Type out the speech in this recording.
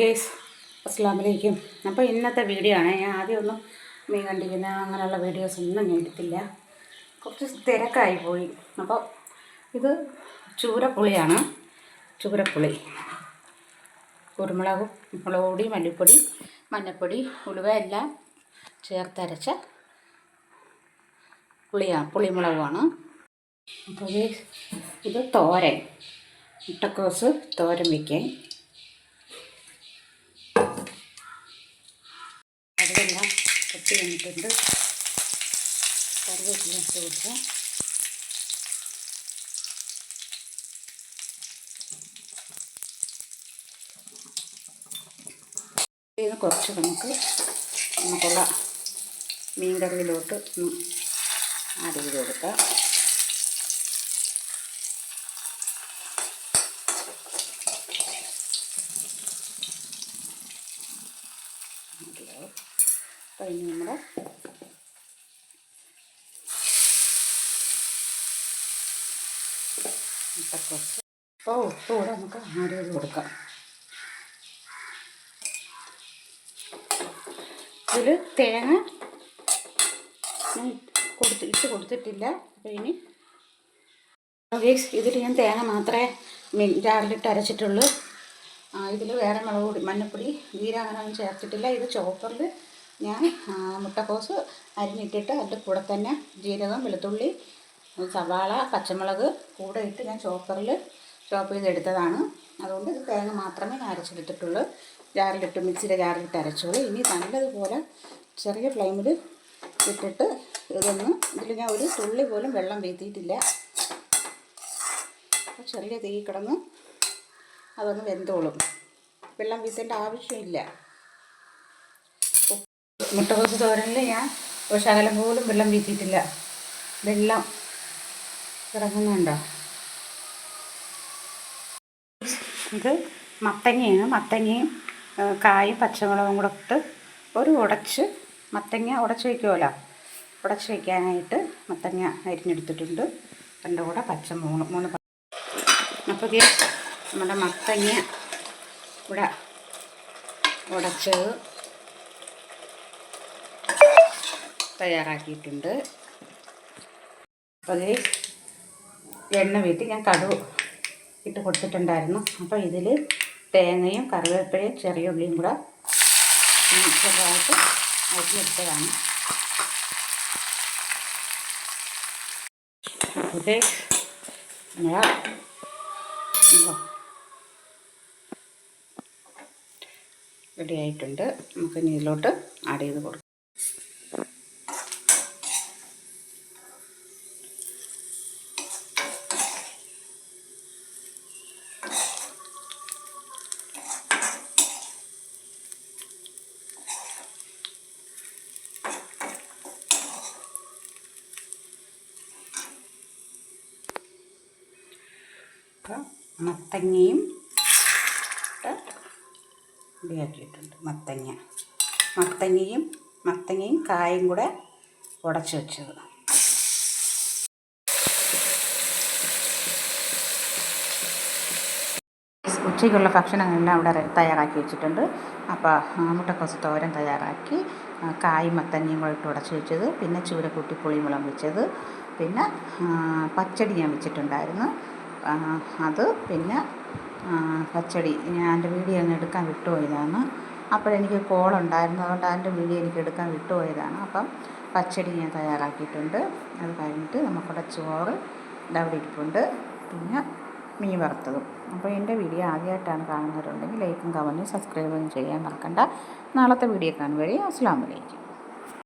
Guys അസ്സാം വലൈക്കും അപ്പോൾ ഇന്നത്തെ വീഡിയോ ആണ്. ഞാൻ ആദ്യമൊന്നും മീൻ കണ്ടിരിക്കുന്ന അങ്ങനെയുള്ള വീഡിയോസ് ഒന്നും ഞാൻ എടുത്തില്ല. കുറച്ച് തിരക്കായി പോയി. അപ്പോൾ ഇത് ചൂരപ്പുളിയാണ്. ചൂരപ്പുളി. കുരുമുളകും മുളക് പൊടി മല്ലിപ്പൊടി മഞ്ഞൾപ്പൊടി ഉലുവ എല്ലാം ചേർത്തരച്ച പുളിയാണ് പുളിമുളകുമാണ്. അപ്പോൾ ഇത് തോരൻ. മുട്ടക്കോസ് തോരൻ വയ്ക്കാൻ അതെല്ലാം കൊത്തി വന്നിട്ടുണ്ട്. കറിവേപ്പില ഇട്ട് കൊടുക്കാം. ഇത് കുറച്ച് നമുക്ക് നമുക്കുള്ള മീൻ കറിയിലോട്ട് ആഡ് ചെയ്ത് കൊടുക്കാം. അപ്പോൾ ഇനി നമ്മുടെ മുട്ടക്കുറച്ച് അപ്പോൾ ഉപ്പ് കൂടെ നമുക്ക് ചെയ്ത് കൊടുക്കാം. ഇതിൽ തേങ്ങ കൊടുത്ത് ഇട്ട് കൊടുത്തിട്ടില്ല. അപ്പോൾ ഇനി ഇതിൽ ഞാൻ തേങ്ങ മാത്രമേ ജാറിലിട്ട് അരച്ചിട്ടുള്ളൂ. ഇതിൽ വേറെ മുളക് പൊടി മഞ്ഞൾപ്പൊടി അങ്ങനെ ഒന്നും ചേർത്തിട്ടില്ല. ഇത് ചോപ്പറിൽ ഞാൻ മുട്ടക്കോസ് അരിഞ്ഞിട്ടിട്ട് അതിന്റെ കൂടെ തന്നെ ജീരകം വെളുത്തുള്ളി സവാള പച്ചമുളക് കൂടെ ഇട്ട് ഞാൻ ചോപ്പറിൽ ചോപ്പ് ചെയ്തെടുത്തതാണ്. അതുകൊണ്ട് ഇത് തേങ്ങ മാത്രമേ ഞാൻ അരച്ചെടുത്തിട്ടുള്ളൂ ജാറിലിട്ട് മിക്സിയുടെ ജാറിലിട്ട് അരച്ചോളൂ. ഇനി നല്ലതുപോലെ ചെറിയ ഫ്ലെയിമിൽ ഇട്ടിട്ട് ഇതൊന്ന് ഇതിൽ ഞാൻ ഒരു തുള്ളി പോലും വെള്ളം വീത്തിയിട്ടില്ല. അപ്പോൾ ചെറിയ തീ കിടന്ന് അതൊന്ന് വെന്തോളും. വെള്ളം വീത്തേണ്ട ആവശ്യമില്ല. മുട്ടകോസ് തോരനിൽ ഞാൻ ഒരു ശകലം പോലും വെള്ളം വീട്ടിയിട്ടില്ല വെള്ളം ഇറങ്ങുന്നുണ്ടോ? ഇത് മത്തങ്ങയാണ്. മത്തങ്ങയും കായും പച്ചമുളകും കൂടെ ഇട്ട് ഒരു ഉടച്ച് മത്തങ്ങ ഉടച്ച് വയ്ക്കുമല്ലോ ഉടച്ച് വയ്ക്കാനായിട്ട് മത്തങ്ങ അരിഞ്ഞെടുത്തിട്ടുണ്ട്. രണ്ടും കൂടെ പച്ച മൂന്ന് മൂന്ന് അപ്പോൾ നമ്മുടെ മത്തങ്ങ ഇവിടെ ഉടച്ചത് തയ്യാറാക്കിയിട്ടുണ്ട്. അപ്പോൾ എണ്ണ വീട്ടി ഞാൻ കടുവ് ഇട്ട് കൊടുത്തിട്ടുണ്ടായിരുന്നു. അപ്പോൾ ഇതിൽ തേങ്ങയും കറിവേപ്പിലയും ചെറിയ ഉള്ളിയും കൂടെ ചെറുതായിട്ട് അരിഞ്ഞെടുത്തതാണ് ഇത്. റെഡി ആയിട്ടുണ്ട്. നമുക്ക് ഇനി ഇതിലോട്ട് ആഡ് ചെയ്ത് കൊടുക്കാം. മത്തങ്ങയും റെഡിയാക്കിയിട്ടുണ്ട്. മത്തങ്ങ. മത്തങ്ങയും മത്തങ്ങയും കായും കൂടെ ഉടച്ചു വെച്ചത്. ഉച്ചയ്ക്കുള്ള ഭക്ഷണങ്ങളെല്ലാം അവിടെ തയ്യാറാക്കി വെച്ചിട്ടുണ്ട്. അപ്പോൾ മുട്ടക്കോസ് തോരൻ തയ്യാറാക്കി കായും മത്തങ്ങയും കൂടെ ഇട്ട് ഉടച്ചു വെച്ചത്. പിന്നെ ചൂരക്കൂട്ടി പുളിമുളം വെച്ചത്. പിന്നെ പച്ചടി ഞാൻ വെച്ചിട്ടുണ്ടായിരുന്നു. അത് പിന്നെ പച്ചടി. ഞാൻ എന്റെ വീഡിയോ അങ്ങ് എടുക്കാൻ വിട്ടുപോയതാണ്. അപ്പോഴെനിക്ക് കോളുണ്ടായിരുന്നു അതുകൊണ്ട് അതിന്റെ വീഡിയോ എനിക്ക് എടുക്കാൻ വിട്ടുപോയതാണ്. അപ്പം പച്ചടി ഞാൻ തയ്യാറാക്കിയിട്ടുണ്ട്. അത് കഴിഞ്ഞിട്ട് നമുക്കിവിടെ ചോറ് ഇതവിടെ ഇരിപ്പുണ്ട്. പിന്നെ മീൻ വറുത്തതും. അപ്പോൾ എന്റെ വീഡിയോ ആദ്യമായിട്ടാണ് കാണുന്നവരുണ്ടെങ്കിൽ ലൈക്കും കമന്റും സബ്സ്ക്രൈബും ചെയ്യാൻ മറക്കണ്ട. നാളത്തെ വീഡിയോ കാണുവരെ അസ്സാം വലൈക്കും